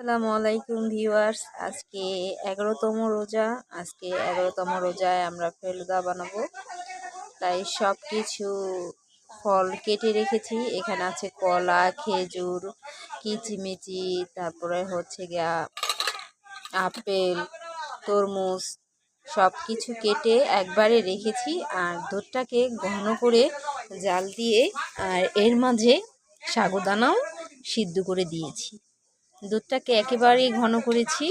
আসসালামু আলাইকুম ভিউয়ার্স। আজকে এগারোতম রোজা। আজকে এগারোতম রোজায় আমরা ফেলুদা বানাবো। তাই সব কিছু ফল কেটে রেখেছি। এখানে আছে কলা, খেজুর, কিচিমিচি, তারপরে হচ্ছে গিয়া আপেল, তরমুজ সব কিছু কেটে একবারে রেখেছি আর দুধটাকে ঘন করে জাল দিয়ে আর এর মাঝে সাগুদানাও সিদ্ধ করে দিয়েছি। দুধটাকে একেবারেই ঘন করেছি,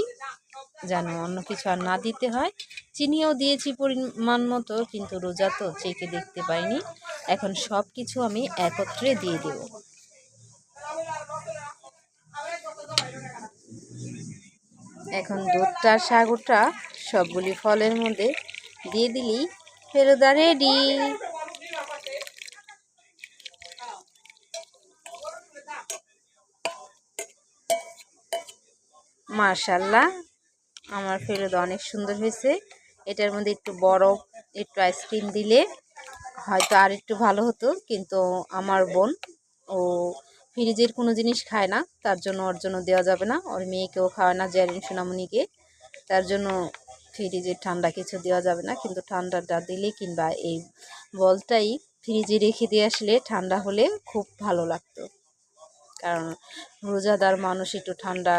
যেন অন্য কিছু আর না দিতে হয়। চিনিও দিয়েছি পরিমাণ মতো, কিন্তু রোজা তো চেকে দেখতে পাইনি। এখন সব কিছু আমি একত্রে দিয়ে দেব। এখন দুধটা, সাগরটা সবগুলি ফলের মধ্যে দিয়ে দিলি ফেরোদা রেডি মার্শাল্লাহ আমার ফেরোদা অনেক সুন্দর হয়েছে। এটার মধ্যে একটু বরফ একটু আইসক্রিম দিলে হয়তো আর একটু ভালো হতো, কিন্তু আমার বোন, ও ফ্রিজের কোনো জিনিস খায় না, তার জন্য ওর জন্য দেওয়া যাবে না। ওর মেয়েকেও খাওয়ায় না জ্যারিন সোনামণিকে। তার জন্য ফ্রিজের ঠান্ডা কিছু দেওয়া যাবে না, কিন্তু ঠান্ডাটা দিলে কিংবা এই বলটাই ফ্রিজে রেখে দিয়ে আসলে ঠান্ডা হলে খুব ভালো লাগতো। কারণ রোজাদার মানুষ একটু ঠান্ডা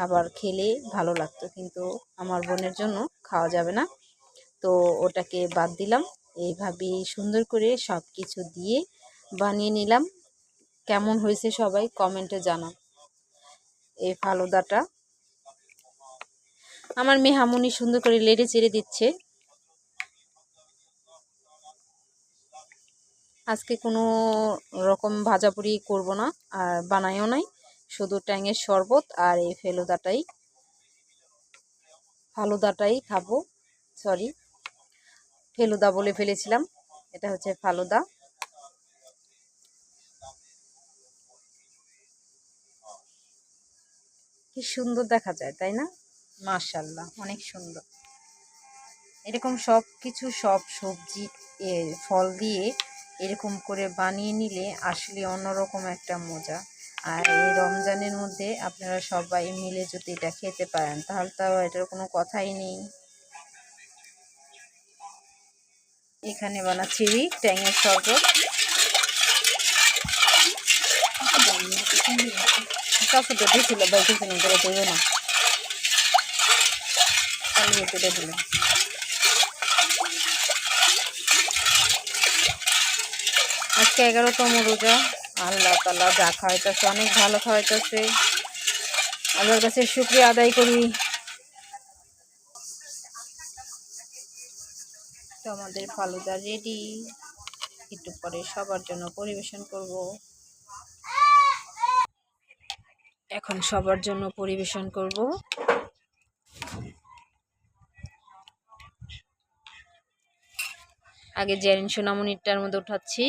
খাবার খেলে ভালো লাগতো। কিন্তু আমার বোনের জন্য খাওয়া যাবে না। তো ওটাকে বাদ দিলাম। এইভাবে সুন্দর করে সব কিছু দিয়ে বানিয়ে নিলাম। কেমন হয়েছে সবাই কমেন্টে জানান এই ফালুদাটা। আমার মেহামুনি সুন্দর করে লেড়ে চেড়ে দিচ্ছে। আজকে কোনো রকম ভাজাপুরি করব না, আর বানাইও নাই। শুধু ট্যাঙের শরবত আর এই ফেলুদাটাই, ফালুদাটাই খাব সরি ফেলুদা বলে ফেলেছিলাম, এটা হচ্ছে ফালুদা। কি সুন্দর দেখা যায়, তাই না? মার্শাল্লাহ অনেক সুন্দর। এরকম সব কিছু, সব সবজি ফল দিয়ে এরকম করে বানিয়ে নিলে আসলে অন্যরকম একটা মজা। আর এই রমজানের মধ্যে আপনারা সবাই মিলে যদি এটা খেতে পারেন, তাহলে তো এটার কোনো কথাই নেই। এখানে বানাচ্ছি ট্যাঙের শরবত। করে দেবে না। আজকে এগারোতম রোজা। আল্লাহ তাল্লাহ যা খাওয়াইতেছে, অনেক ভালো খাওয়াইতেছে। আল্লাহর কাছে শুক্রিয়া আদায় করি। আমাদের ফালুদা রেডি একটু পরে সবার জন্য পরিবেশন করব। এখন সবার জন্য পরিবেশন করব। আগে জেরিন সোনামণিরটার মধ্যে উঠাচ্ছি।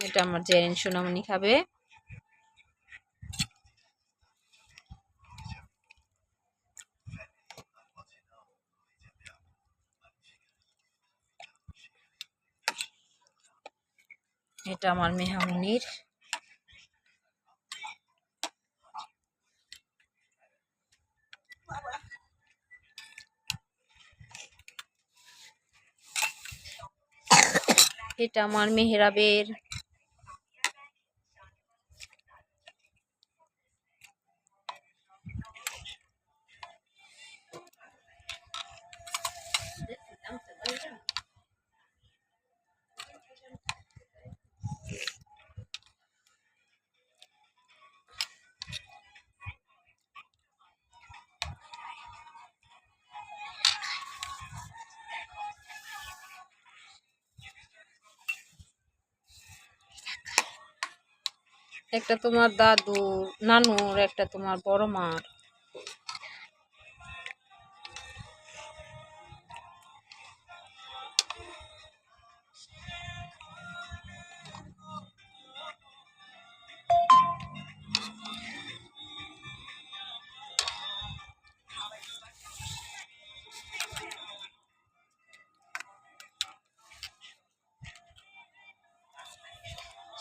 এটা আমার জেরিন সোনামণি খাবে। এটা আমার মেহামনির। এটা আমার মেহরাবের। একটা তোমার দাদু নানুর একটা তোমার বড় মার।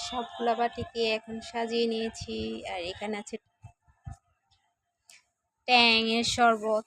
সবগুলা বাটিকে এখন সাজিয়ে নিয়েছি। আর এখানে আছে ট্যাংয়ের শরবত।